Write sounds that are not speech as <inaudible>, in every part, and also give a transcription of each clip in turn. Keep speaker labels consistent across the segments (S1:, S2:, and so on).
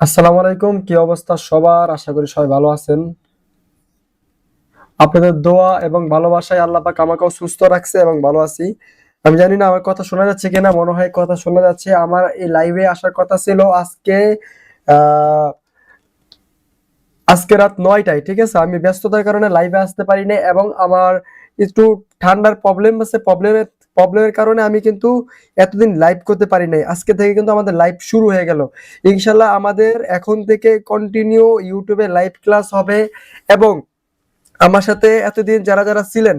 S1: আসসালামু আলাইকুম, কি অবস্থা সবার? আশা করি সবাই ভালো আছেন। আপনাদের দোয়া এবং ভালোবাসায় আল্লাহ পাক আমাকেও সুস্থ রাখছে এবং ভালো আছি। আমি জানি না আমার কথা শোনা যাচ্ছে কিনা, মনে হয় কথা শোনা যাচ্ছে। আমার এই লাইভে আসার কথা ছিল আজকে আজকে রাত নয়টায়, ঠিক আছে? আমি ব্যস্ততার কারণে লাইভে আসতে পারিনি এবং আমার একটু ঠান্ডার প্রবলেম আছে। প্রবলেমের প্রবলেমের কারণে আমি কিন্তু এতদিন লাইভ করতে পারি নাই। আজকে থেকে কিন্তু আমাদের লাইভ শুরু হয়ে গেল। ইনশাল্লাহ আমাদের এখন থেকে কন্টিনিউ ইউটিউবে লাইভ ক্লাস হবে এবং আমার সাথে এতদিন যারা যারা ছিলেন,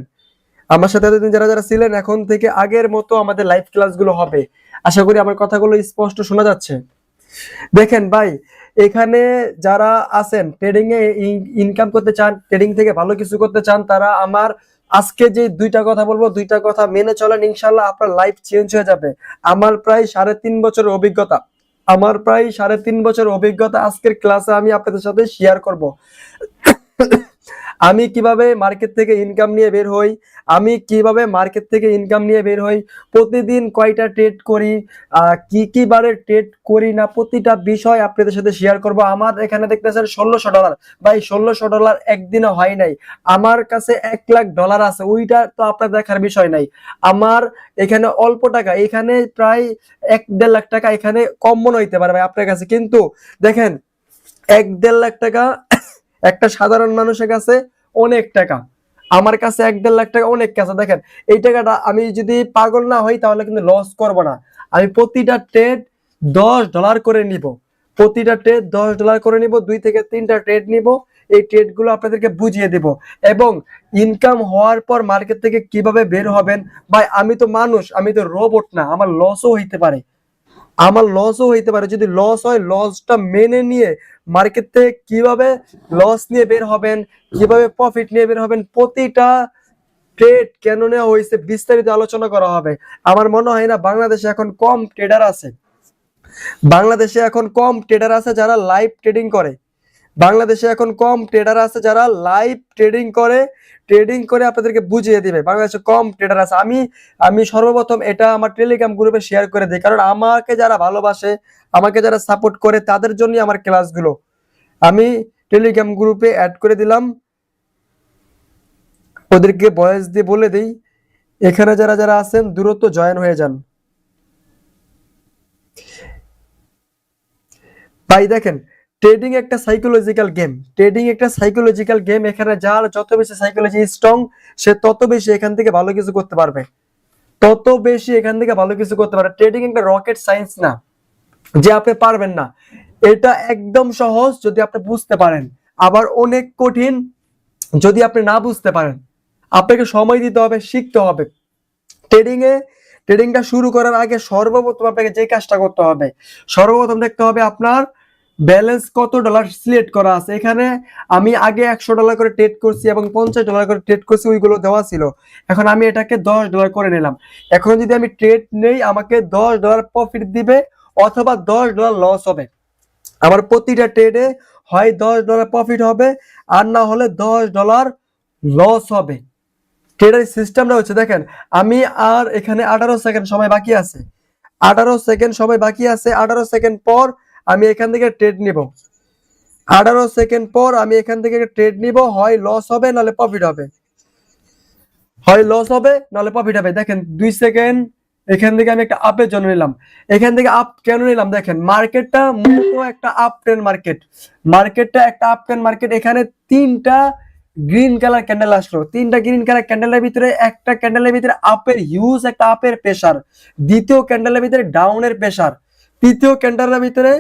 S1: আমার সাথে এতদিন যারা যারা ছিলেন, এখন থেকে আগের মতো আমাদের লাইভ ক্লাসগুলো হবে। আশা করি আমার কথাগুলো স্পষ্ট শোনা যাচ্ছে। দেখেন ভাই, এখানে যারা আছেন ট্রেডিং এ ইনকাম করতে চান ট্রেডিং থেকে ভালো কিছু করতে চান, তারা আমার আজকে যে দুইটা কথা বলব, দুইটা কথা মেনে চলেন ইনশাল্লাহ আপনার লাইফ চেঞ্জ হয়ে যাবে। আমার প্রায় সাড়ে তিন বছরের অভিজ্ঞতা, আমার প্রায় সাড়ে তিন বছর অভিজ্ঞতা আজকের ক্লাসে আমি আপনাদের সাথে শেয়ার করব। আমি কীভাবে মার্কেট থেকে ইনকাম নিয়ে বের হই? আমি কীভাবে মার্কেট থেকে ইনকাম নিয়ে বের হই? প্রতিদিন কয়টা ট্রেড করি? কি কি বারে ট্রেড করি না? প্রতিটা বিষয় আপনাদের সাথে শেয়ার করব। আমার এখানে দেখতে দেখতেছেন ষোলোশো ডলার ভাই, ষোলোশো ডলার একদিনও হয় নাই। আমার কাছে এক লাখ ডলার আছে। ওইটা তো আপনার দেখার বিষয় নাই। আমার এখানে অল্প টাকা। এখানে প্রায় এক দেড় লাখ টাকা এখানে কম মনে হইতে পারে ভাই আপনার কাছে। কিন্তু দেখেন, এক দেড় লাখ টাকা একটা সাধারণ মানুষের কাছে অনেক টাকা। আমার কাছে এক দেড় লাখ টাকা অনেক কাছে দেখেন, এই টাকাটা আমি যদি পাগল না হই, তাহলে কিন্তু লস করব না। আমি প্রতিটা ট্রেড দশ ডলার করে নিব। প্রতিটা ট্রেড দশ ডলার করে নিব, দুই থেকে তিনটা ট্রেড নিব। এই ট্রেডগুলো আপনাদেরকে বুঝিয়ে দেব। এবং ইনকাম হওয়ার পর মার্কেট থেকে কীভাবে বের হবেন? ভাই, আমি তো মানুষ, আমি তো রোবট না। আমার লসও হইতে পারে। আমার লসও হইতে পারে। যদি লস হয় লসটা মেনে নিয়ে মার্কেট থেকে কীভাবে লস নিয়ে বের হবেন, কীভাবে প্রফিট নিয়ে বের হবেন, প্রতিটা ট্রেড কেন নেওয়া হয়েছে বিস্তারিত আলোচনা করা হবে। আমার মনে হয় না বাংলাদেশে এখন কম ট্রেডার আছে। বাংলাদেশে এখন কম ট্রেডার আছে যারা লাইভ ট্রেডিং করে। বাংলাদেশে এখন কম ট্রেডার আছে যারা লাইভ ট্রেডিং করে। ট্রেডিং করে আপনাদেরকে বুঝিয়ে দিবে। বাংলাদেশে কম ট্রেডার আছে। আমি আমি সর্বপ্রথম এটা আমার টেলিগ্রাম গ্রুপে শেয়ার করে দিই। কারণ আমাকে যারা ভালোবাসে, আমাকে যারা সাপোর্ট করে, তাদের জন্যই আমার ক্লাসগুলো আমি টেলিগ্রাম গ্রুপে অ্যাড করে দিলাম। ওদেরকে বয়স দিয়ে বলে দিই, এখানে যারা যারা আছেন দূরত্ব জয়েন হয়ে যান। ভাই, দেখেন ট্রেডিং একটা সাইকোলজিক্যাল গেম ট্রেডিং একটা সাইকোলজিক্যাল গেম এখানে যার যত বেশি সাইকোলজি স্ট্রং সে তত বেশি এখান থেকে ভালো কিছু করতে পারবে। তত বেশি এখান থেকে ভালো কিছু করতে পারবে। ট্রেডিং একটা রকেট সায়েন্স না, যে আপনি পারবেন না। এটা একদম সহজ যদি আপনি বুঝতে পারেন। আবার অনেক কঠিন যদি আপনি না বুঝতে পারেন। আপনাকে সময় দিতে হবে, শিখতে হবে। ট্রেডিং এ ট্রেডিংটা শুরু করার আগে সর্বপ্রথম আপনাকে যে কাজটা করতে হবে, সর্বপ্রথম দেখতে হবে আপনার ব্যালেন্স কত ডলার সিলেক্ট করা আছে? এখানে আমি আগে একশো ডলার করে ট্রেড করছি এবং পঞ্চাশ ডলার করে ট্রেড করছি, ওইগুলো দেওয়া ছিল। এখন আমি এটাকে দশ ডলার করে নিলাম। এখন যদি আমি ট্রেড নেই, আমাকে দশ ডলার প্রফিট দিবে অথবা দশ ডলার লস হবে। আমার প্রতিটা ট্রেডে হয় দশ ডলার প্রফিট হবে, আর না হলে দশ ডলার লস হবে। ট্রেডের সিস্টেমটা হচ্ছে, দেখেন, আমি আর এখানে আঠারো সেকেন্ড সময় বাকি আছে। আঠারো সেকেন্ড সময় বাকি আছে, আঠারো সেকেন্ড পর আমি এখান থেকে ট্রেড নিব। আঠারো সেকেন্ড পর আমি এখান থেকে ট্রেড নিব, হয় লস হবে নাহলে প্রফিট হবে। হয় লস হবে নাহলে প্রফিট হবে। দেখেন, দুই সেকেন্ড এখান থেকে আমি একটা আপের জন্য নিলাম। এখান থেকে আপ কেন নিলাম? দেখেন মার্কেটটা মূলত একটা আপ ট্রেন মার্কেট মার্কেটটা একটা আপ ট্রেন মার্কেট এখানে তিনটা গ্রিন কালার ক্যান্ডেল আসলো। তিনটা গ্রিন কালার ক্যান্ডেলের ভিতরে একটা ক্যান্ডেলের ভিতরে আপের হিউজ একটা আপের প্রেসার দ্বিতীয় ক্যান্ডেলের ভিতরে ডাউনের প্রেসার তৃতীয় ক্যান্ডেলের ভিতরে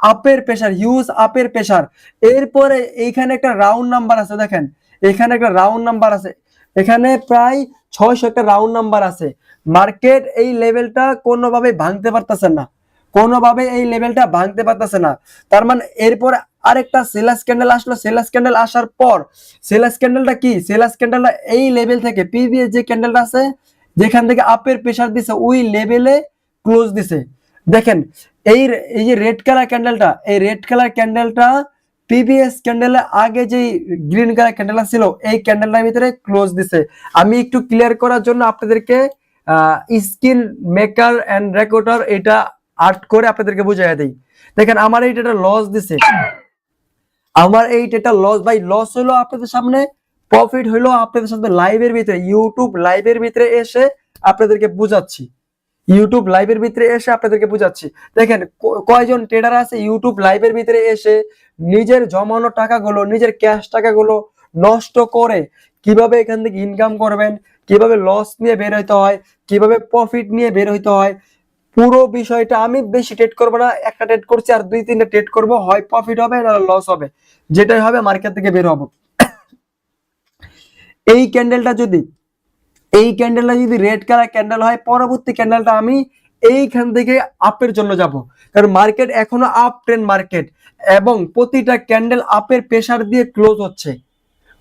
S1: আপের প্রেসার হিউজ আপের প্রেসার। এরপরে এইখানে একটা রাউন্ড নাম্বার আছে, দেখেন। এখানে একটা রাউন্ড নাম্বার আছে। এখানে প্রায় ছয়শো একটা রাউন্ড নাম্বার আছে। মার্কেট এই লেভেলটা কোনোভাবে ভাঙতে পারতেছে না। কোনোভাবে এই লেভেলটা ভাঙতে পারতেছে না। তার মানে এরপর আরেকটা সেলাস ক্যান্ডেল আসলো। সেলাস ক্যান্ডেল আসার পর সেলাস ক্যান্ডেলটা কি? সেলাস ক্যান্ডেলটা এই লেভেল থেকে প্রিভিয়াস যে ক্যান্ডেলটা আছে, যেখান থেকে আপের প্রেসার দিছে, ওই লেভেলে ক্লোজ দিছে। দেখেন, এই এই যে রেড কালার ক্যান্ডেলটা এই রেড কালার ক্যান্ডেলটা প্রিভিয়াস ক্যান্ডেলের আগে যে গ্রিন কালার ক্যান্ডেল ছিল, এই ক্যান্ডেলটার ভিতরে ক্লোজ দিছে। আমি একটু ক্লিয়ার করার জন্য আপনাদেরকে স্ক্রিন মেকার অ্যান্ড রেকর্ডার এটা আর্ট করে আপনাদেরকে বুঝাই দিই। দেখেন, আমার এই ডেটা লস দিছে। আমার এই ডেটা লস ভাই লস হলো আপনাদের সামনে প্রফিট হলো আপনাদের সাথে লাইভের ভিতরে ইউটিউব লাইভের ভিতরে এসে আপনাদেরকে বুঝাচ্ছি। ইউটিউব লাইভের ভিতরে এসে আপনাদেরকে বুঝাচ্ছি। দেখেন কয়জন ট্রেডার আছে ইউটিউব লাইভের ভিতরে এসে নিজের জমানো টাকাগুলো, নিজের ক্যাশ টাকাগুলো নষ্ট করে কীভাবে এখান থেকে ইনকাম করবেন, কীভাবে লস নিয়ে বের হইতে হয়, কীভাবে প্রফিট নিয়ে বের হইতে হয়, পুরো বিষয়টা আমি বেশি ট্রেড করব না। একটা ট্রেড করছি আর দুই তিনটা ট্রেড করব, হয় প্রফিট হবে, না লস হবে। যেটাই হবে মার্কেট থেকে বের হব। <coughs> এই ক্যান্ডেলটা যদি এই ক্যান্ডেলটা যদি রেড কালার ক্যান্ডেল হয়, পরবর্তী ক্যান্ডেলটা আমি এইখান থেকে আপের জন্য যাব। কারণ মার্কেট এখনও আপ ট্রেন্ড মার্কেট এবং প্রতিটা ক্যান্ডেল আপের প্রেসার দিয়ে ক্লোজ হচ্ছে।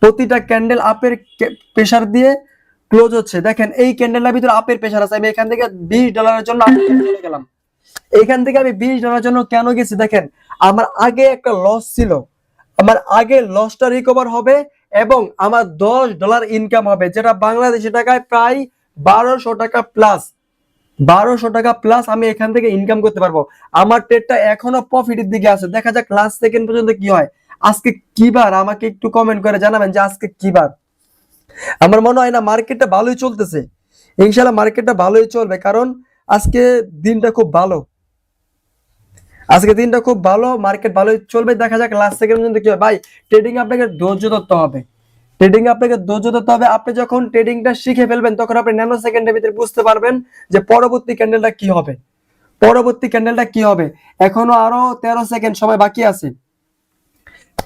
S1: প্রতিটা ক্যান্ডেল আপের প্রেসার দিয়ে ক্লোজ হচ্ছে। দেখেন, এই ক্যান্ডেলটার ভিতরে আপের প্রেসার আছে। আমি এখান থেকে বিশ ডলারের জন্য চলে গেলাম। এখান থেকে আমি বিশ ডলারের জন্য কেন গেছি? দেখেন, আমার আগে একটা লস ছিল। আমার আগে লসটা রিকভার হবে এবং আমার দশ ডলার ইনকাম হবে, যেটা বাংলাদেশি টাকায় প্রায় বারোশো টাকা প্লাস বারোশো টাকা প্লাস আমি এখান থেকে ইনকাম করতে পারব। আমার ট্রেডটা এখনও প্রফিটের দিকে আছে। দেখা যাক লাস্ট সেকেন্ড পর্যন্ত কি হয়। আজকে কি বার? আমাকে একটু কমেন্ট করে জানাবেন যে আজকে কি বার? আমার মনে হয় না মার্কেটটা ভালোই চলতেছে। ইনশাল্লাহ মার্কেটটা ভালোই চলবে, কারণ আজকে দিনটা খুব ভালো। আজকে দিনটা খুব ভালো মার্কেট ভালোই চলবে। দেখা যাক লাস্ট সেকেন্ড পর্যন্ত কি হয়। ভাই ট্রেডিং আপনাকে ধৈর্য ধরতে হবে। ট্রেডিং আপনাকে ধৈর্য ধরতে হবে। আপনি যখন ট্রেডিংটা শিখে ফেলবেন, তখন আপনি ন্যানো সেকেন্ডের ভিতরে বুঝতে পারবেন যে পরবর্তী ক্যান্ডেলটা কি হবে। পরবর্তী ক্যান্ডেলটা কি হবে? এখনও আরও তেরো সেকেন্ড সময় বাকি আছে।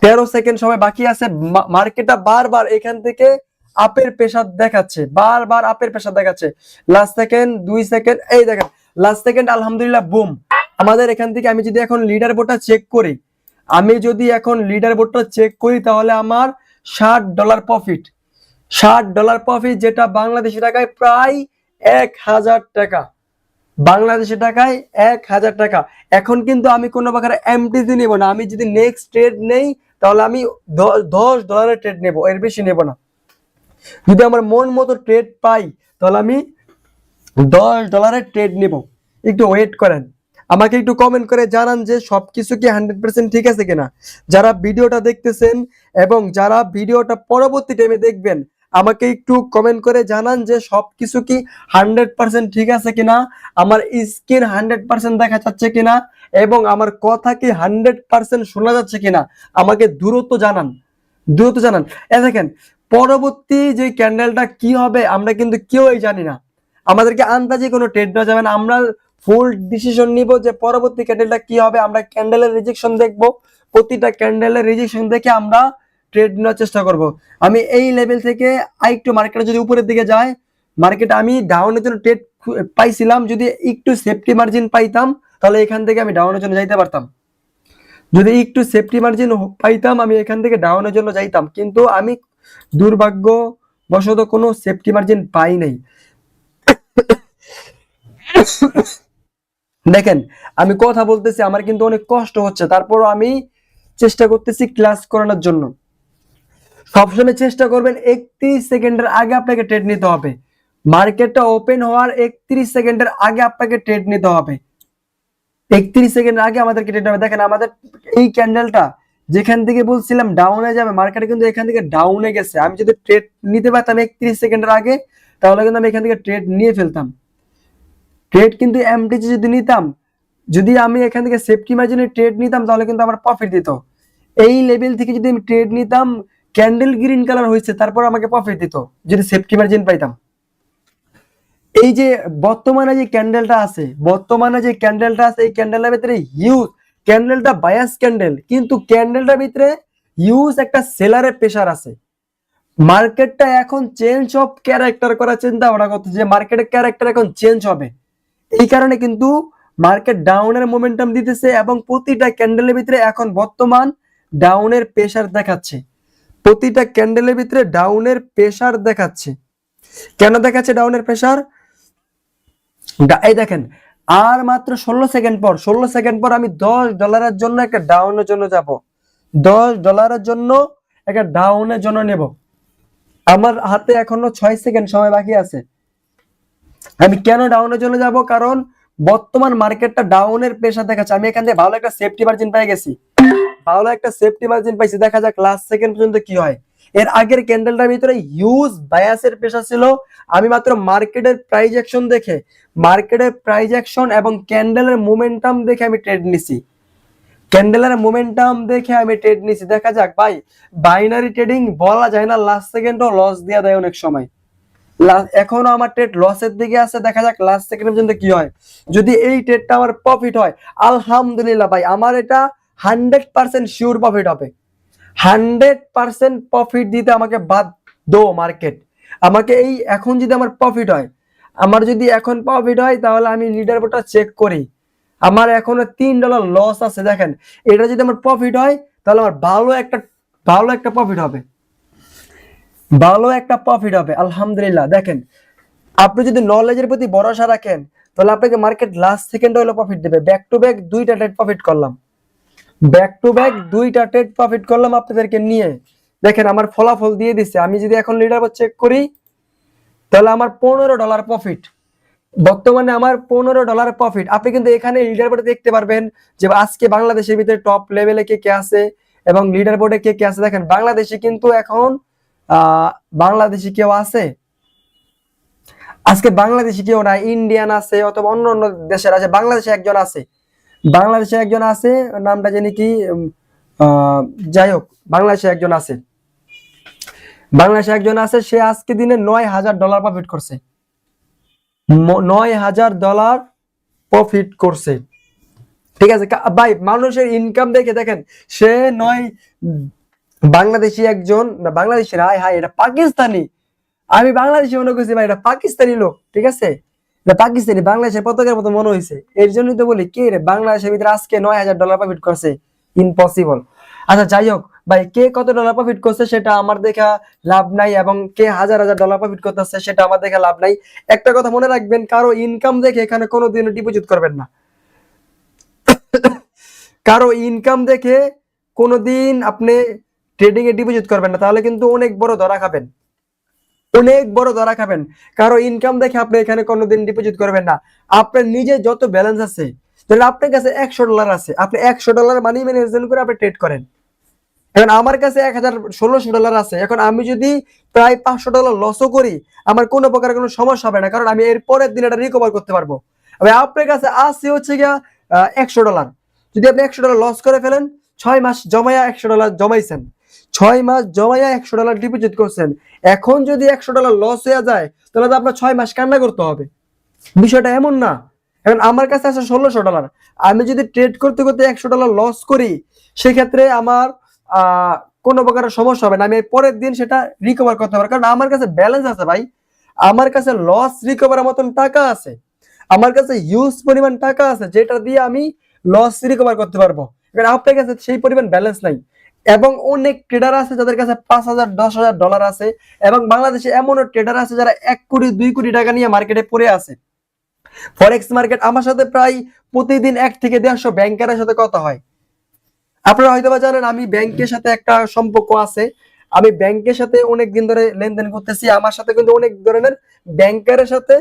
S1: তেরো সেকেন্ড সময় বাকি আছে। মার্কেটটা বারবার এখান থেকে আপের প্রেসার দেখাচ্ছে। বারবার আপের প্রেসার দেখাচ্ছে। লাস্ট সেকেন্ড দুই সেকেন্ড এই দেখেন লাস্ট সেকেন্ড আলহামদুলিল্লাহ বুম আমাদের এখান থেকে আমি যদি এখন লিডার বোর্ডটা চেক করি, আমি যদি এখন লিডার বোর্ডটা চেক করি, তাহলে আমার ষাট ডলার প্রফিট ষাট ডলার প্রফিট যেটা বাংলাদেশি টাকায় প্রায় এক হাজার টাকা। বাংলাদেশি টাকায় এক হাজার টাকা। এখন কিন্তু আমি কোনো প্রকার এমটিসি নেব না। আমি যদি নেক্সট ট্রেড নেই, তাহলে আমি দশ ডলারের ট্রেড নেব। এর বেশি নেব না। যদি আমার মন মতো ট্রেড পাই, তাহলে আমি দশ ডলারের ট্রেড নেব। একটু ওয়েট করেন। আমাকে একটু কমেন্ট করে জানান যে সব কিছু কি হান্ড্রেড পার্সেন্ট ঠিক আছে কিনা। যারা ভিডিওটা দেখতেছেন এবং যারা ভিডিওটা পরবর্তী টাইমে দেখবেন, আমাকে একটু কমেন্ট করে জানান যে সব কিছু কি হান্ড্রেড পার্সেন্ট ঠিক আছে কিনা। আমার স্ক্রিন হান্ড্রেড পার্সেন্ট দেখা যাচ্ছে কিনা এবং আমার কথা কি হান্ড্রেড পার্সেন্ট শোনা যাচ্ছে কিনা, আমাকে দূরত্ব জানান। দ্রুত জানান। এ দেখেন, পরবর্তী যে ক্যান্ডেলটা কি হবে আমরা কিন্তু কেউই জানি না। আমাদেরকে আন্দাজে কোনো ট্রেড দেওয়া যাবে না। আমরা ফুল ডিসিশন নিব যে পরবর্তী ক্যান্ডেলটা কি হবে, আমরা ক্যান্ডেলের রিজেকশন দেখব। প্রতিটা ক্যান্ডেলের রিজেকশন দেখে আমরা ট্রেড নেওয়ার চেষ্টা করব। আমি এই লেভেল থেকে আরেকটু মার্কেট যদি উপরের দিকে যায় মার্কেট আমি ডাউনের জন্য ট্রেড পাইছিলাম। যদি একটু সেফটি মার্জিন পাইতাম, তাহলে এখান থেকে আমি ডাউনের জন্য যাইতে পারতাম। যদি একটু সেফটি মার্জিন পাইতাম, আমি এখান থেকে ডাউনের জন্য যাইতাম। কিন্তু আমি দুর্ভাগ্য বশত কোনো সেফটি মার্জিন পাই নাই। দেখেন, আমি কথা বলতেছি, আমার কিন্তু অনেক কষ্ট হচ্ছে। তারপরও আমি চেষ্টা করতেছি ক্লাস করানোর জন্য। সবসময় চেষ্টা করবেন, একত্রিশ সেকেন্ডের আগে আপনাকে ট্রেড নিতে হবে। মার্কেটটা ওপেন হওয়ার একত্রিশ সেকেন্ডের আগে আপনাকে ট্রেড নিতে হবে। একত্রিশ সেকেন্ডের আগে আমাদেরকে ট্রেড হবে। দেখেন, আমাদের এই ক্যান্ডেলটা যেখান থেকে বলছিলাম ডাউনে যাবে মার্কেটে কিন্তু এখান থেকে ডাউনে গেছে। আমি যদি ট্রেড নিতে পারতাম একত্রিশ সেকেন্ডের আগে, তাহলে কিন্তু আমি এখান থেকে ট্রেড নিয়ে ফেলতাম। ট্রেড কিন্তু এমটিজি যদি নিতাম, যদি আমি এখান থেকে সেফটি মার্জিনে ট্রেড নিতাম, তাহলে কিন্তু আমার প্রফিট দিত। এই লেভেল থেকে যদি আমি ট্রেড নিতাম ক্যান্ডেল গ্রিন কালার হয়েছে, তারপর আমাকে প্রফিট দিত, যদি সেফটি মার্জিন পাইতাম। এই যে বর্তমানে যে ক্যান্ডেলটা আছে, বর্তমানে যে ক্যান্ডেলটা আছে, এই ক্যান্ডেলের ভিতরে হিউজ ক্যান্ডেলটা বায়াস ক্যান্ডেল কিন্তু ক্যান্ডেলটার ভিতরে হিউজ একটা সেলারের প্রেশার আছে। মার্কেটটা এখন চেঞ্জ অফ ক্যারেক্টার করার চিন্তা ভাবনা করতেছে, যে মার্কেটের ক্যারেক্টার এখন চেঞ্জ হবে। এই কারণে কিন্তু মার্কেট ডাউনের মোমেন্টাম দিতেছে এবং প্রতিটা ক্যান্ডেলের ভিতরে এখন বর্তমান ডাউনের প্রেশার দেখাচ্ছে। প্রতিটা ক্যান্ডেলের ভিতরে ডাউনের প্রেশার দেখাচ্ছে। কেন দেখাচ্ছে ডাউনের প্রেশার এই দেখেন, আর মাত্র ষোলো সেকেন্ড পর, ষোলো সেকেন্ড পর আমি দশ ডলারের জন্য একটা ডাউনের জন্য যাব। দশ ডলারের জন্য একটা ডাউনের জন্য নেব। আমার হাতে এখনও ছয় সেকেন্ড সময় বাকি আছে। আমি কেন ডাউনের জন্য যাব? কারণ বর্তমান মার্কেটটা ডাউনের পেশা দেখাচ্ছে। আমি এখান থেকে ভালো একটা সেফটি মার্জিন পেয়ে গেছি। ভালো একটা সেফটি মার্জিন পাইছি। দেখা যাক লাস্ট সেকেন্ড পর্যন্ত কি হয়। এর আগের ক্যান্ডেলটার ভিতরে হিউজ বায়াসের পেশা ছিল। আমি মাত্র মার্কেটের প্রাইজ অ্যাকশন দেখে মার্কেটের প্রাইজ অ্যাকশন এবং ক্যান্ডেলের মোমেন্টাম দেখে আমি ট্রেড নিছি। ক্যান্ডেলের মোমেন্টাম দেখে আমি ট্রেড নিছি। দেখা যাক, ভাই বাইনারি ট্রেডিং বলা যায় না। লাস্ট সেকেন্ডও লস দেওয়া দেয় অনেক সময়। এখনও আমার ট্রেড লসের দিকে আছে, দেখা যাক লাস্ট সেকেন্ড পর্যন্ত কি হয়। যদি এই ট্রেডটা আমার প্রফিট হয়, আলহামদুলিল্লাহ ভাই, আমার এটা হান্ড্রেড পার্সেন্ট শিওর প্রফিট হবে। হান্ড্রেড পার্সেন্ট প্রফিট দিতে আমাকে বাদ দো মার্কেট আমাকে এই এখন যদি আমার প্রফিট হয়, আমার যদি এখন প্রফিট হয়, তাহলে আমি লিডার বোর্ডটা চেক করি। আমার এখনও তিন ডলার লস আছে, দেখেন। এটা যদি আমার প্রফিট হয়, তাহলে আমার ভালো একটা ভালো একটা প্রফিট হবে। ভালো একটা প্রফিট হবে, আলহামদুলিল্লাহ। দেখেন, আপনি যদি নলেজের প্রতি ভরসা রাখেন, তাহলে আপনাকে মার্কেট লাস্ট সেকেন্ড হলো প্রফিট দেবে। ব্যাক টু ব্যাক দুইটা ট্রেড প্রফিট করলাম। ব্যাক টু ব্যাক দুইটা ট্রেড প্রফিট করলাম আপনাদেরকে নিয়ে। দেখেন, আমার ফলাফল দিয়ে দিচ্ছে আমি যদি এখন লিডার চেক করি, তাহলে আমার পনেরো ডলার প্রফিট বর্তমানে আমার পনেরো ডলার প্রফিট আপনি কিন্তু এখানে লিডার বোর্ডে দেখতে পারবেন যে আজকে বাংলাদেশের ভিতরে টপ লেভেলে কে কে আছে এবং লিডার বোর্ডে কে কে আছে। দেখেন, বাংলাদেশে কিন্তু এখন বাংলাদেশি কেউ আছে? আজকে বাংলাদেশি কেউ না ইন্ডিয়ান আছে, অথবা অন্য অন্য দেশের আছে, বাংলাদেশে একজন আছে। বাংলাদেশে একজন আছে, নামটা জানি কি যাই হোক, বাংলাদেশে একজন আছে। বাংলাদেশে একজন আছে, সে আজকে দিনে নয় হাজার ডলার প্রফিট করছে। নয় হাজার ডলার প্রফিট করছে। ঠিক আছে ভাই, মানুষের ইনকাম দেখে দেখেন, সে নয় বাংলাদেশি একজন না বাংলাদেশি, হাই হাই, এটা পাকিস্তানি। আমি বাংলাদেশি মনে করছি ভাই, এটা পাকিস্তানি লোক, ঠিক আছে? পাকিস্তানি, বাংলাদেশের পতাকার মতো মনে হয়েছে এর জন্যই তো বলি, কে রে? বাংলাদেশের ভিতরে আজকে নয় হাজার ডলার প্রফিট করছে। ইম্পসিবল আচ্ছা যাই হোক, ভাই, কে কত ডলার প্রফিট করছে সেটা আমার দেখা লাভ নাই, এবং কে হাজার হাজার ডলার প্রফিট করতেছে সেটা আমার দেখা লাভ নাই। একটা কথা মনে রাখবেন, কারও ইনকাম দেখে এখানে কোনোদিনও ডিপোজিট করবেন না। <coughs> কারও ইনকাম দেখে কোনোদিন আপনি ট্রেডিং এ ডিপোজিট করবেন না, তাহলে কিন্তু অনেক বড় ধরা খাবেন। অনেক বড় ধরা খাবেন। কারও ইনকাম দেখে আপনি এখানে কোনোদিন ডিপোজিট করবেন না। আপনার নিজে যত ব্যালেন্স আছে আপনার কাছে একশো ডলার আছে, আপনি একশো ডলার মানি ম্যানেজমেন্ট করে আপনি ট্রেড করেন। এখন আমার কাছে এক হাজার ষোলোশো ডলার আছে, এখন আমি যদি প্রায় পাঁচশো ডলার লসও করি, আমার কোনো প্রকার কোনো সমস্যা হবে না, কারণ আমি এর পরের দিন এটা রিকভার করতে পারব। আপনার কাছে আছে হচ্ছে গিয়া একশো ডলার যদি আপনি একশো ডলার লস করে ফেলেন, ছয় মাস জমায়া একশো ডলার জমাইছেন। ছয় মাস জমাইয়া একশো ডলার ডিপোজিট করছেন। এখন যদি একশো ডলার লস হয়ে যায়, তাহলে তো আপনার ছয় মাস কান্না করতে হবে। বিষয়টা এমন না। এখন আমার কাছে আছে ষোলোশো ডলার আমি যদি ট্রেড করতে করতে একশো ডলার লস করি, সেক্ষেত্রে আমার কোনো প্রকার সমস্যা হবে না। আমি পরের দিন সেটা রিকভার করতে পারব। কারণ আমার কাছে ব্যালেন্স আছে ভাই। আমার কাছে লস রিকভারের মতন টাকা আছে। আমার কাছে হিউজ পরিমাণ টাকা আছে, যেটা দিয়ে আমি লস রিকভার করতে পারব। কারণ আপনার কাছে সেই পরিমাণ ব্যালেন্স নাই। এবং অনেক ট্রেডার আছে যাদের কাছে পাঁচ হাজার, দশ হাজার ডলার আছে এবং বাংলাদেশে এমনও ট্রেডার আছে যারা এক কোটি, দুই কোটি টাকা নিয়ে মার্কেটে পড়ে আছে। ফরেক্স মার্কেট আমার সাথে প্রায় প্রতিদিন এক থেকে দেড়শো ব্যাংকারের সাথে কথা হয়। আপনারা হয়তো বা জানেন আমি ব্যাংকের সাথে একটা সম্পর্ক আছে। আমি ব্যাংকের সাথে অনেক দিন ধরে লেনদেন করতেছি, আমার সাথে কিন্তু অনেক ধরনের ব্যাংকারের সাথে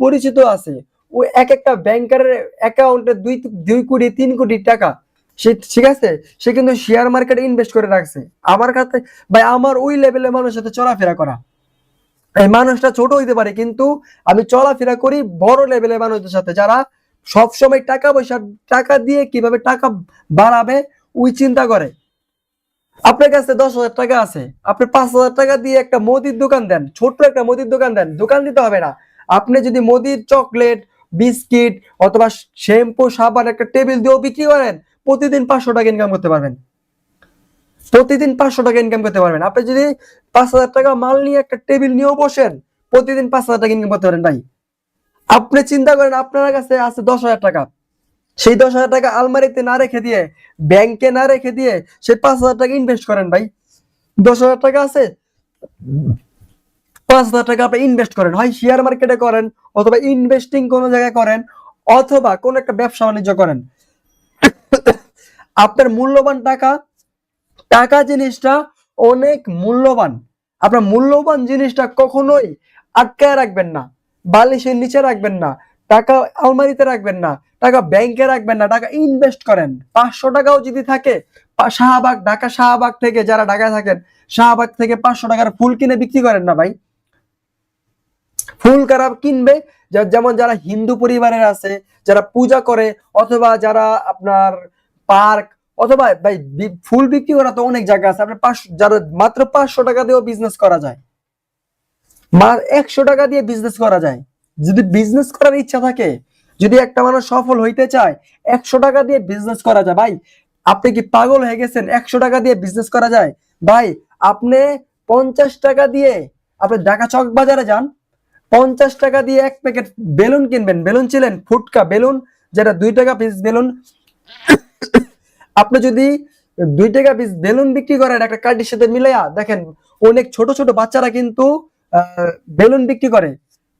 S1: পরিচিত আছে। ও এক একটা ব্যাংকারের অ্যাকাউন্টে দুই দুই কোটি, তিন কোটি টাকা সে ঠিক আছে? সে কিন্তু শেয়ার মার্কেটে ইনভেস্ট করে রাখছে। আমার কাছে, ভাই, আমার ওই লেভেলের মানুষের সাথে চলাফেরা করা। এই মানুষটা ছোট হইতে পারে, কিন্তু আমি চলাফেরা করি বড় লেভেলের মানুষদের সাথে। যারা সবসময় টাকা পয়সা, টাকা দিয়ে কীভাবে টাকা বাড়াবে, ওই চিন্তা করে। আপনার কাছে দশ হাজার টাকা আছে, আপনি পাঁচ হাজার টাকা দিয়ে একটা মুদির দোকান দেন, ছোট্ট একটা মুদির দোকান দেন, দোকান দিতে হবে না। আপনি যদি মোদির চকলেট, বিস্কিট অথবা শ্যাম্পু, সাবান একটা টেবিল দিয়েও বিক্রি করেন প্রতিদিন পাঁচশো টাকা ইনকাম করতে পারবেন। প্রতিদিন পাঁচশো টাকা ইনকাম করতে পারবেন। আপনি যদি পাঁচ হাজার টাকা মাল নিয়ে একটা টেবিল নিয়েও বসেন, প্রতিদিন পাঁচ হাজার টাকা ইনকাম করতে পারেন ভাই। আপনি চিন্তা করেন, আপনার কাছে আছে দশ হাজার টাকা। সেই দশ হাজার টাকা আলমারিতে না রেখে দিয়ে, ব্যাংকে না রেখে দিয়ে সেই পাঁচ হাজার টাকা ইনভেস্ট করেন ভাই। দশ হাজার টাকা আছে, পাঁচ হাজার টাকা আপনি ইনভেস্ট করেন। হয় শেয়ার মার্কেটে করেন, অথবা ইনভেস্টিং কোনো জায়গায় করেন, অথবা কোন একটা ব্যবসা বাণিজ্য করেন। আপনার মূল্যবান টাকা টাকা জিনিসটা অনেক মূল্যবান। আপনার মূল্যবান জিনিসটা কখনোই আটকায় রাখবেন না, বালিশের নিচে রাখবেন না, টাকা আলমারিতে রাখবেন না, টাকা ব্যাংকে রাখবেন না, টাকা ইনভেস্ট করেন। পাঁচশো টাকাও যদি থাকে শাহবাগ, ঢাকা শাহবাগ থেকে যারা ঢাকায় থাকেন, শাহবাগ থেকে পাঁচশো টাকার ফুল কিনে বিক্রি করেন না ভাই। ফুল কারা কিনবে? যেমন যারা হিন্দু পরিবারের আছে, যারা পূজা করে, অথবা যারা আপনার পার্ক, অথবা ভাই ফুল বিক্রি করা তো অনেক জায়গা আছে। আপনার পাঁচশো যারা মাত্র পাঁচশো টাকা দিয়েও বিজনেস করা যায়। মা একশো টাকা দিয়ে বিজনেস করা যায়। যদি বিজনেস করার ইচ্ছা থাকে, যদি একটা মানুষ সফল হইতে চায়, একশো টাকা দিয়ে বিজনেস করা যায়। ভাই, আপনি কি পাগল হয়ে গেছেন? একশো টাকা দিয়ে বিজনেস করা যায়? ভাই, আপনি পঞ্চাশ টাকা দিয়ে আপনি ঢাকা চক বাজারে যান পঞ্চাশ টাকা দিয়ে এক প্যাকেট বেলুন কিনবেন। বেলুন ছিলেন ফুটকা বেলুন, যেটা দুই টাকা পিস বেলুন। আপনি যদি দুই টাকা পিস বেলুন বিক্রি করেন একটা কার্ডের সাথে মিলাইয়া, দেখেন অনেক ছোট ছোট বাচ্চারা কিন্তু বেলুন বিক্রি করে।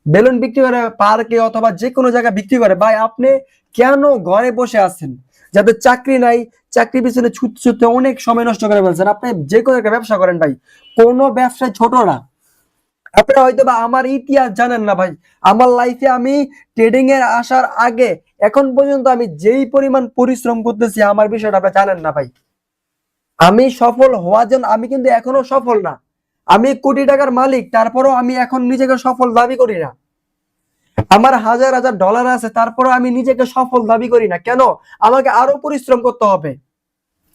S1: বেলুন বিক্রি করে পার্কে অথবা যে কোনো জায়গায় বিক্রি করে। ভাই, আপনি কেন ঘরে বসে আছেন? যাদের চাকরি নাই চাকরি পিছনে ছুটতে ছুটতে অনেক সময় নষ্ট করে ফেলছেন। আপনি যে কোনো একটা ব্যবসা করেন ভাই। কোনো ব্যবসায় ছোট না। আপনারা হয়তো বা আমার ইতিহাস জানেন না ভাই। আমার লাইফে আমি ট্রেডিং এর আসার আগে, এখন পর্যন্ত আমি যেই পরিমাণ পরিশ্রম করতেছি, আমার বিষয়টা আপনারা জানেন না ভাই। আমি সফল হওয়ার জন্য আমি কিন্তু এখনও সফল না। আমি কোটি টাকার মালিক, তারপরও আমি এখন নিজেকে সফল দাবি করি না। আমার হাজার হাজার ডলার আছে, তারপরও আমি নিজেকে সফল দাবি করি না। কেন? আমাকে আরও পরিশ্রম করতে হবে।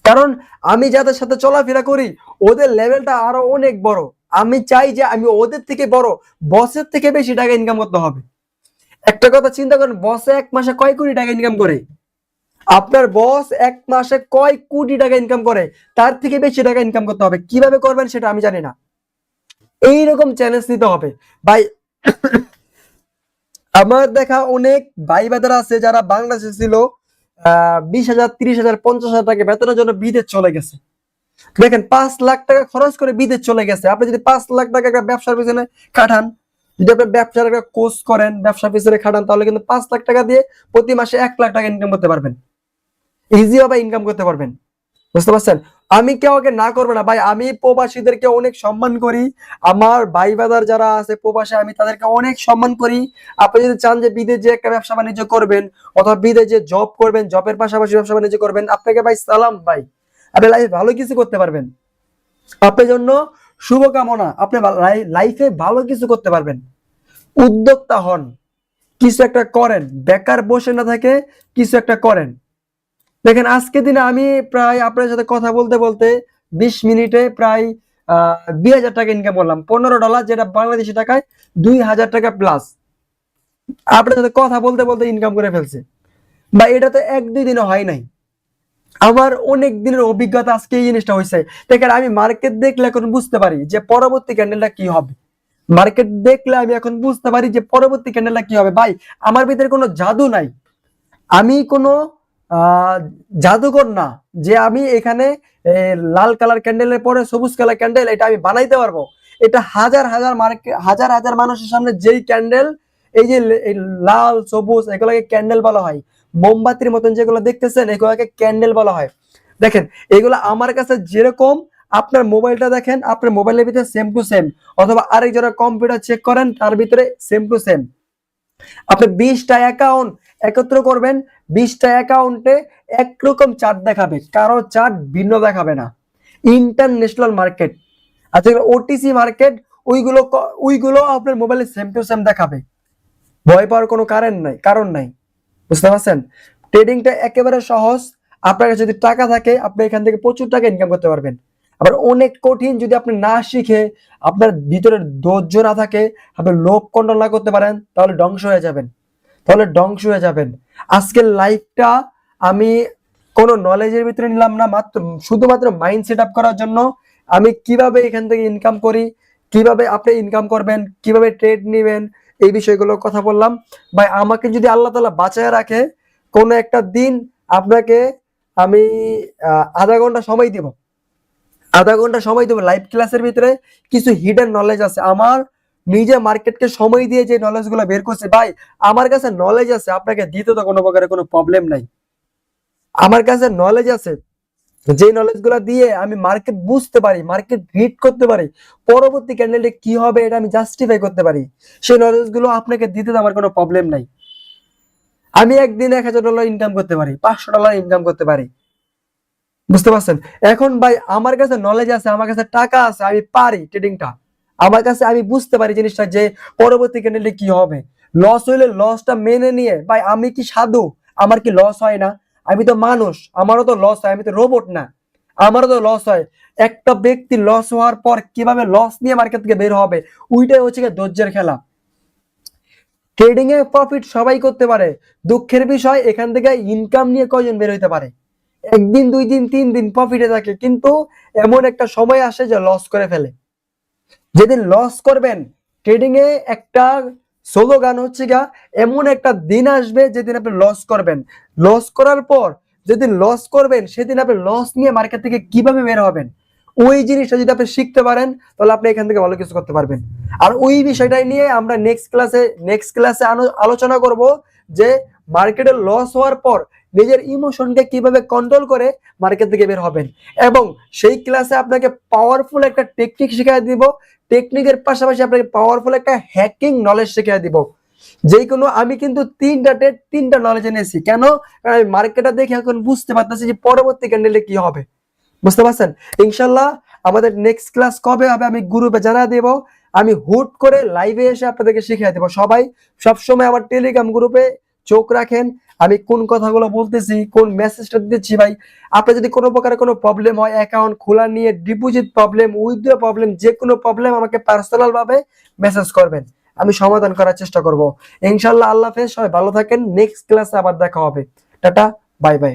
S1: কারণ আমি যাদের সাথে চলাফেরা করি, ওদের লেভেলটা আরও অনেক বড়। আমি চাই যে আমি ওদের থেকে বড় বসের থেকে বেশি টাকা ইনকাম করতে হবে। একটা কথা চিন্তা করেন বসে এক মাসে কয় কোটি টাকা ইনকাম করে? আপনার বস এক মাসে কয় কোটি টাকা ইনকাম করে? তার থেকে বেশি টাকা ইনকাম করতে হবে। কীভাবে করবেন সেটা আমি জানি না। এইরকম চ্যালেঞ্জ নিতে হবে। ভাই, আমার দেখা অনেক ভাই বেদার আছে যারা বাংলাদেশে ছিল, আহ, বিশ হাজার, তিরিশ হাজার, পঞ্চাশ হাজার টাকা বেতনের জন্য বিদেশ চলে গেছে। দেখেন পাঁচ লাখ টাকা খরচ করে বিদেশ চলে গেছে। আপনি যদি পাঁচ লাখ টাকা একটা ব্যবসার পিছনে খাটান, যদি আপনি ব্যবসার একটা কোর্স করেন, ব্যবসার পিছনে খাটান, তাহলে কিন্তু পাঁচ লাখ টাকা দিয়ে প্রতি মাসে এক লাখ টাকা ইনকাম করতে পারবেন। ইজি ভাবে ইনকাম করতে পারবেন। বুঝতে পারছেন? আমি কাউকে না করব না। ভাই, আমি প্রবাসীদেরকে অনেক সম্মান করি। আমার ভাই বাদার যারা আছে প্রবাসে, আমি তাদেরকে অনেক সম্মান করি। আপনি যদি চান যে বিদেশে একটা ব্যবসা বাণিজ্য করবেন, অথবা বিদেশে জব করবেন জবের পাশাপাশি ব্যবসা বাণিজ্য করবেন, আপনাকে ভাই সালাম, ভাই। আপনি লাইফে ভালো কিছু করতে পারবেন। আপনার জন্য শুভকামনা। আপনি লাইফে ভালো কিছু করতে পারবেন। উদ্যোক্তা হন। কিছু একটা করেন। বেকার বসে না থাকে কিছু একটা করেন। দেখেন আজকে দিনে আমি প্রায় আপনার সাথে কথা বলতে বলতে বিশ মিনিটে প্রায় দুই হাজার টাকা ইনকাম করলাম। পনেরো ডলার যেটা বাংলাদেশি টাকায়, দুই হাজার টাকা প্লাস আপনার সাথে কথা বলতে বলতে ইনকাম করে ফেলছে। বা এটা তো এক দুই দিনে হয় নাই। আমার অনেক দিনের অভিজ্ঞতা আজকে এই জিনিসটা হয়েছে। দেখেন, আমি মার্কেট দেখলে এখন বুঝতে পারি যে পরবর্তী ক্যান্ডেলটা কি হবে। মার্কেট দেখলে আমি এখন বুঝতে পারি যে পরবর্তী ক্যান্ডেলটা কি হবে। ভাই, আমার ভিতরে কোনো জাদু নাই। আমি কোনো জাদুকর না যে আমি এখানে লাল কালার ক্যান্ডেলের পরে সবুজ কালার ক্যান্ডেল এটা আমি বানাইতে পারব। এটা হাজার হাজার মার্কেট হাজার হাজার মানুষের সামনে যেই ক্যান্ডেল এই যে লাল, সবুজ, এগুলোকে ক্যান্ডেল বলা হয়। মোমবাতির মতন যেগুলো দেখতেছেন, এগুলোকে ক্যান্ডেল বলা হয়। দেখেন, এগুলো আমার কাছে যেরকম, আপনার মোবাইলটা দেখেন, আপনার মোবাইলের ভিতরে সেম টু সেম অথবা আরেকজনের কম্পিউটার চেক করেন, তার ভিতরে সেম টু সেম আপনি বিশটা অ্যাকাউন্ট একত্র করবেন, বিশটা অ্যাকাউন্টে একরকম চার্ট দেখাবে, কারও চার্ট ভিন্ন দেখাবে না। ইন্টারন্যাশনাল মার্কেট আচ্ছা ওটিসি মার্কেট ওইগুলো ওইগুলো আপনার মোবাইলে সেম টু সেম দেখাবে। ভয় পাওয়ার কোনো কারণ নাই কারণ নাই। বুঝতে পারছেন? ট্রেডিংটা একেবারে সহজ। আপনার কাছে যদি টাকা থাকে, আপনি এখান থেকে প্রচুর টাকা ইনকাম করতে পারবেন। আবার অনেক কঠিন যদি আপনি না শিখে আপনার ভিতরে ধৈর্য না থাকে, আপনি লোভ কন্ট্রোল না করতে পারেন, তাহলে ধ্বংস হয়ে যাবেন। তাহলে ধ্বংস হয়ে যাবেন। আজকের লাইফটা আমি কোনো নলেজের ভিতরে নিলাম না, মাত্র শুধুমাত্র মাইন্ড সেট আপ করার জন্য। আমি কীভাবে এখান থেকে ইনকাম করি, কীভাবে আপনি ইনকাম করবেন, কীভাবে ট্রেড নেবেন এই বিষয়গুলোর কথা বললাম। ভাই, আমাকে যদি আল্লাহ তালা বাঁচায় রাখে, কোনো একটা দিন আপনাকে আমি আধা ঘণ্টা সময় দিব। আধা ঘণ্টা সময় দেবো লাইভ ক্লাসের ভিতরে। কিছু হিডেন নলেজ আছে। আমার নিজে মার্কেটকে সময় দিয়ে যে নলেজগুলো বের করছে, ভাই, আমার কাছে নলেজ আছে। আপনাকে দিতে তো কোনো প্রকারের কোনো প্রবলেম নাই। আমার কাছে নলেজ আছে। যে নলেজগুলা দিয়ে আমি মার্কেট বুঝতে পারি মার্কেট রিড করতে পারি, পরবর্তী ক্যান্ডেলটা কি হবে এটা আমি জাস্টিফাই করতে পারি, সেই নলেজগুলো আপনাকে দিতে আমার কোনো প্রবলেম নাই। আমি একদিন এক হাজার ডলার ইনকাম করতে পারি, পাঁচশো ডলার ইনকাম করতে পারি। বুঝতে পারছেন? এখন ভাই আমার কাছে নলেজ আছে, আমার কাছে টাকা আছে, আমি পারি ট্রেডিংটা আমার কাছে আমি বুঝতে পারি জিনিসটা যে পরবর্তী ক্যান্ডেলে কি হবে। লস হইলে লসটা মেনে নিয়ে, ভাই আমি কি সাধু? আমার কি লস হয় না? আমি তো মানুষ, আমারও তো লস হয়, আমি তো রোবট না। আমারও তো লস হয়। একটা ব্যক্তি লস হওয়ার পর কীভাবে লস নিয়ে মার্কেট থেকে বের হবে? ওইটাই হচ্ছে গিয়ে ধৈর্যের খেলা। ট্রেডিং এ প্রফিট সবাই করতে পারে। দুঃখের বিষয়, এখান থেকে ইনকাম নিয়ে কয়জন বের হইতে পারে? একদিন, দুই দিন, তিন দিন প্রফিটে থাকে, কিন্তু এমন একটা সময় আসে যে লস করে ফেলে। যেদিন লস করবেন ট্রেডিং এ একটা স্লোগান হচ্ছে গা এমন একটা দিন আসবে যেদিন আপনি লস করবেন। লস করার পর যেদিন লস করবেন, সেদিন আপনি লস নিয়ে মার্কেট থেকে কীভাবে বের হবেন? ওই জিনিসটা যদি আপনি শিখতে পারেন, তাহলে আপনি এখান থেকে ভালো কিছু করতে পারবেন। আর ওই বিষয়টাই নিয়ে আমরা নেক্সট ক্লাসে নেক্সট ক্লাসে আলোচনা করব যে মার্কেটে লস হওয়ার পর নিজের ইমোশনকে কীভাবে কন্ট্রোল করে মার্কেট থেকে বের হবেন। এবং সেই ক্লাসে আপনাকে পাওয়ারফুল একটা টেকনিক শিখিয়ে দিব। টেকনিকের পাশাপাশি আপনাকে পাওয়ারফুল একটা হ্যাকিং নলেজ শিখিয়ে দিব। যে কোনো আমি কিন্তু তিনটা ডেট তিনটা নলেজ এনেছি। কেন? কারণ আমি মার্কেটটা দেখে এখন বুঝতে পারতেছি যে পরবর্তী ক্যান্ডেলে কি হবে। বুঝতে পারছেন? ইনশাল্লাহ আমাদের নেক্সট ক্লাস কবে হবে আমি গ্রুপে জানা দেব। আমি হুট করে লাইভে এসে আপনাদেরকে শিখিয়ে দেবো। সবাই সবসময় আমার টেলিগ্রাম গ্রুপে চোখ রাখেন। আমি কোন কথাগুলো বলতেছি, কোন মেসেজটা দিতেছি ভাই? আপনার যদি কোনো প্রকার কোনো প্রবলেম হয় অ্যাকাউন্ট খোলা নিয়ে ডিপোজিট প্রবলেম উইথড্র প্রবলেম যে কোনো প্রবলেম আমাকে পার্সোনালভাবে মেসেজ করবেন। আমি সমাধান করার চেষ্টা করব। ইনশাল্লাহ আল্লাহ হাফেজ, সবাই ভালো থাকেন। নেক্সট ক্লাসে আবার দেখা হবে। Tata bye bye